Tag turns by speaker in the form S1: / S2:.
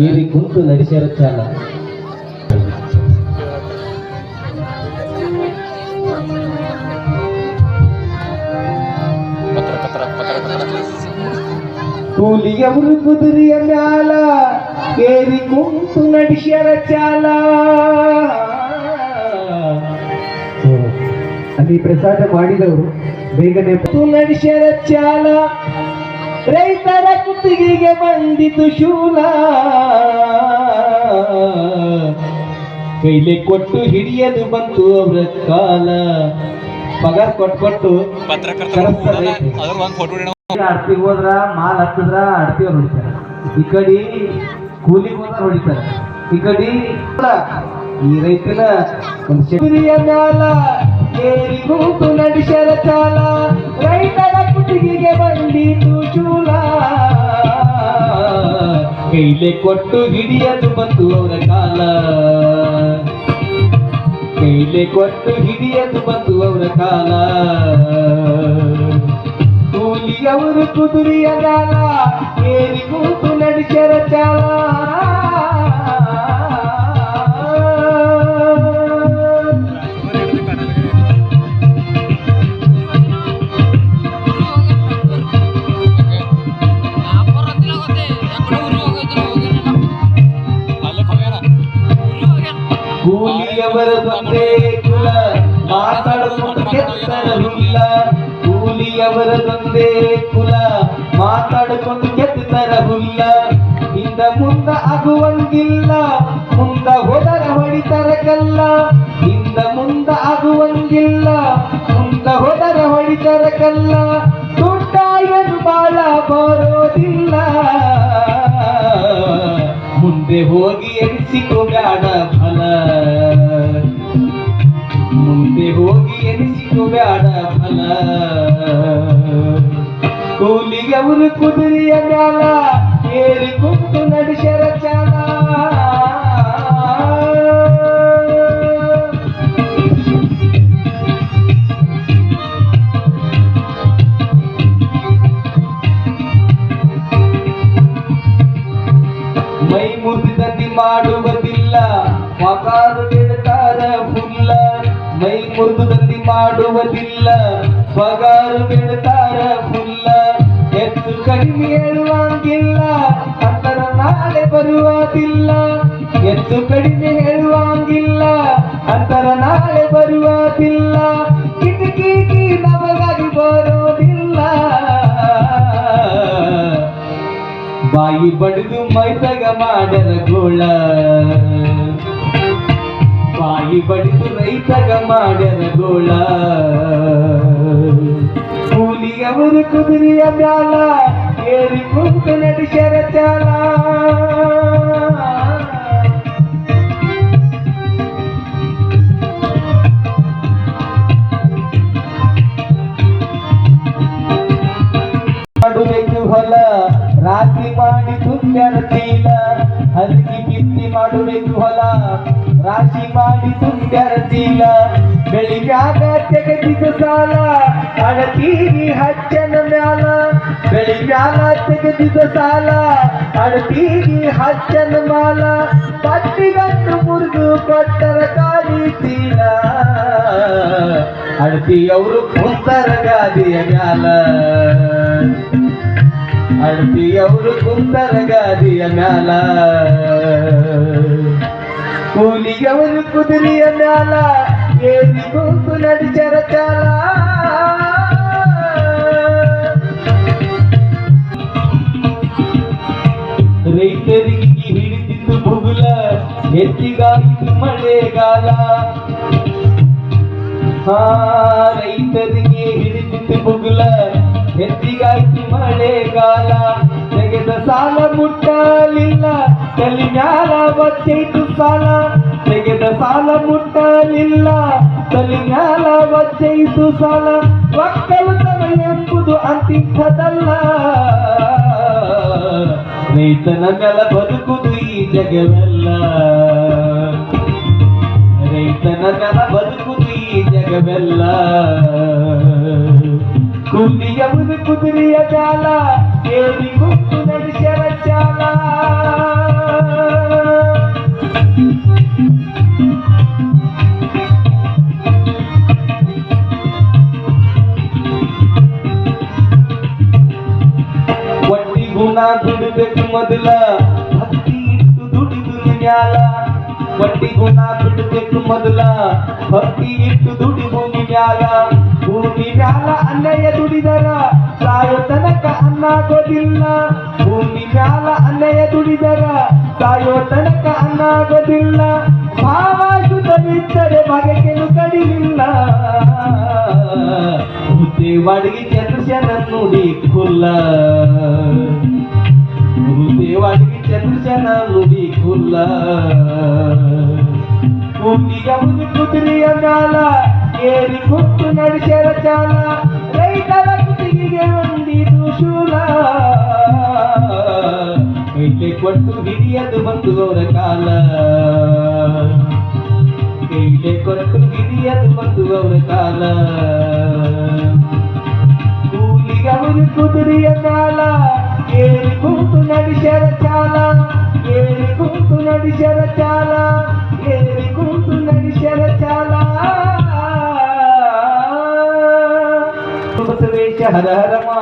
S1: ಏರಿ ಕುಂತು ನಡೆಸ್ಯಾರ ಚಾಲ ಕೂಲಿಯವರು ಕುದುರೆಯ ಮ್ಯಾಲ ಏರಿ ಕುಂತು ನಡೆಸ್ಯಾರ ಚಾಲ
S2: ಅಲ್ಲಿ ಪ್ರಸಾದ ಮಾಡಿದವರು ಬೇಗನೆ
S1: ಕುಂತು ನಡೆಸ್ಯಾರ ಚಾಲ ರೈತರ ಕುತ್ತಿಗೆಗೆ ಬಂದಿತು ಶೂಲ. ಕೈಲೆ ಕೊಟ್ಟು ಹಿಡಿಯಲು ಬಂತು ಅವರ ಕಾಲ. ಪಗಾರ್ ಕೊಟ್ಟು ಕೊಟ್ಟು ಆಡ್ತಿ ಹೋದ್ರ ಮಾಲ್ ಹತ್ತಿದ್ರ ಆಡ್ತಿ ಅವ್ರು ಹೊಡಿತಾರ. ಈ ಕಡಿ ಕೂಲಿ ಹೋದ್ರ ಹೊಡಿತಾರ. ಈ ಕಡಿ ಈ ರೈತನ ಒಂದು ಶಕ್ತಿಯ ಮ್ಯಾಲ ಏರಿ ನಡೆಸರ ಚಾಲ ರೈತರ ಕುಟಿಗೆಗೆ ಬಂದಿತು ಚೂಲ. ಕೈಲೆ ಕೊಟ್ಟು ಹಿಡಿಯಲು ಬಂತು ಅವರ ಕಾಲ. ಕೈಲೆ ಕೊಟ್ಟು ಹಿಡಿಯಲು ಬಂತು ಅವರ ಕಾಲ. ಕೂಲಿಯವರು ಕುದುರೆಯ ಗಾಲ ಏರಿ ಕೂತು ನಡೆಸರ ಚಾಲ ಕೂಲಿಯವರ ತಂದೆ ಕುಲ ಮಾತಾಡಲು ಕೆತ್ತರವಿಲ್ಲ ಕೂಲಿಯವರ ತಂದೆ ಕುಲ ಮಾತಾಡಿಕೊಂಡು ಕೆತ್ತರ ಇಂದ ಮುಂದ ಆಗುವಂಗಿಲ್ಲ ಮುಂದ ಹೋದರ ಹೊಡಿತರ ಇಂದ ಮುಂದ ಆಗುವಂಗಿಲ್ಲ ಮುಂದ ಹೋದರ ಹೊಡಿತರ ಕಲ್ಲ ದುಡ್ಡಾಯನು ಬಾಳ ಬರೋದಿಲ್ಲ ಮುಂದೆ ಹೋಗಿ ಎನಿಸಿಕೋ ಬ್ಯಾಡ ಫಲ. ಹೋಗಿ ಎನಿಸಿತು ಬ್ಯಾಡ ಫಲ. ಕೂಲಿಗೆ ಅವರು ಕುದುರೆಯ ಮ್ಯಾಲ ಏರಿ ಕುಂತು ನಡೆಸರ ಚಾಲ. ಮೈ ಮುರಿದಂತೆ ಮಾಡುವುದಿಲ್ಲ ಹುಲ್ಲ ಮೈ ಮುರಿದಂತೆ ಮಾಡುವುದಿಲ್ಲ. ಪಗಾರು ಬಿಡ್ತಾರ ಫುಲ್ಲ ಎದ್ದು ಕಡಿಮೆ ಹೇಳುವಂಗಿಲ್ಲ ಅಂತರ ನಾಳೆ ಬರುವುದಿಲ್ಲ ಎದ್ದು ಕಡಿಮೆ ಹೇಳುವಂಗಿಲ್ಲ ಅಂತರ ನಾಳೆ ಬರುವುದಿಲ್ಲ ಕಿಟಕಿ ನಮಗಾಗಿ ಬರೋದಿಲ್ಲ. ಬಾಯಿ ಬಡಿದು ಮೈಸಗ ಮಾಡರ ಗೋಳ. ಬಾಯಿ ಬಡಿದು ರೈತಗ ಮಾಡರ ಗೋಳ ಕೂಲಿಯವರು ಕುದುರೆಯ ಮ್ಯಾಲ ಏರಿ ಕುಂತು ನಡೆಸರ ಚಾಲ ಮಾಡಬೇಕು ಹೊಲ ರಾಶಿ ಮಾಡಿ ತುಂಬ್ಯಾರ ಚೀಲ ಹಲಗಿ ಬಿತ್ತಿ ಮಾಡಬೇಕು ಹೊಲ ರಾಶಿ ಮಾಡಿ ತುಂಬ್ಯಾರ ಚೀಲ ಬೆಳಿಗ್ಯಾಗ ತೆಗೆದಿದ ಸಾಲ ಅಡತೀರಿ ಹಚ್ಚನ ಮ್ಯಾಲ ಬೆಳಿಗ್ಯಾಗ ತೆಗೆದಿದ ಸಾಲ ಅಡತೀರಿ ಹಚ್ಚನ ಮಾಲ ಪಟ್ಟಿಗಟ್ಟು ಮುರಿದು ಕೊಟ್ಟರ ಕಾಲಿ ಚೀಲ ಅಡತಿಯವರು ಕುಂತರ ಗಾದಿಯ ಮ್ಯಾಲ ಅಡತಿಯವರು ಕುಂತರ ಗಾದಿಯ ಮ್ಯಾಲ ಕೂಲಿಯವರು ಕುದುರೆಯ ಮ್ಯಾಲ ಏರಿ ಕುಂತು ನಡಿಸರ ಚಾಲ ರೈತರಿಗೆ ಹಿಡಿದಿದ್ದು ಭುಗುಲ ಹೆಚ್ಚಿಗಾಯಿತು ಮಳೆಗಾಲ ಹಾ ರೈತರಿಗೆ ಹಿಡಿದಿತ್ತು ಬುಗುಲ ಹೆಚ್ಚಿಗಾಯ್ತು ಮಳೆಗಾಲ ತೆಗೆದ ಸಾಲ ಮುಟ್ಟಲಿಲ್ಲ ತಲೆ ಮ್ಯಾಲ ಬಚ್ಚೈತು ಸಾಲ ತೆಗೆದ ಸಾಲ ಮುಟ್ಟಲಿಲ್ಲ ತಲೆ ಮ್ಯಾಲ ಬಚ್ಚೈತು ಸಾಲ ಒಕ್ಕಲುತನ ಎಂಬುದು ಅಂತಿಂಥದಲ್ಲ ರೈತನ ಮೇಲ ಬದುಕುದು ಈ ಜಗವೆಲ್ಲ ರೈತನ ಮೇಲ ಬದುಕುದು ಈ ಜಗವೆಲ್ಲ ಕುಂದಿಯವುದು ಕುದುರೆಯ ಜಾಲ ಏರಿ ಬಿಡಬೇಕು ಮೊದಲ. ಭಕ್ತಿ ಇಟ್ಟು ದುಡಿದು ಮ್ಯಾಲ. ಬಟ್ಟಿ ಗುಣ ಬಿಡಬೇಕು ಮೊದಲ. ಭಕ್ತಿ ಇಟ್ಟು ದುಡಿ ಭೂಮಿ ಮ್ಯಾಲ. ಭೂಮಿ ಮ್ಯಾಲ ಅನ್ಯಾಯ ದುಡಿದರ ಸಾಯೋ ತನಕ ಅನ್ನಾಗೋದಿಲ್ಲ. ಭೂಮಿ ಮ್ಯಾಲ ಅನ್ಯಾಯ ದುಡಿದರ ಸಾಯೋ ತನಕ ಅನ್ನಾಗೋದಿಲ್ಲ. ಭಾವ ಶುದ್ಧವಿದ್ದರೆ ಬಗೆಗೆನು ಕಡಿಲಿಲ್ಲ. ದೇವಾಡಿಗೆ ಚಂದ್ರಶನ ನುಡಿ ಕುಲ್ಲ ದೇವಾಡಿಗೆ ಚಂದ್ರಶನ ನುಡಿ ಕುಲ್ಲ ಕುಂಡಿಗವನು ಕುದುರೆಯ ಮ್ಯಾಲ ಏರಿ ಕುತ್ತು ನಡೆಸ್ಯಾರ ಚಾಲ ರೈತರ ಕುತ್ತಿಗೆಗೆ ಒಂದಿದು ಶೂಲ ಕೈಲೆ ಕೊಟ್ಟು ಹಿಡಿಯದು ಬಂತು ಅವರ ಕಾಲ ಕೈಲೆ ಕೊಟ್ಟು ಹಿಡಿಯದು ಬಂತು ಅವರ ಕಾಲ ಕೂಲಿಗವನು ಕುದುರೆಯ ಮ್ಯಾಲ ಏರಿ నడిచెర చాలా ఏరుకుంటూ నడిచెర చాలా ఏరుకుంటూ నడిచెర చాలా హర హర మా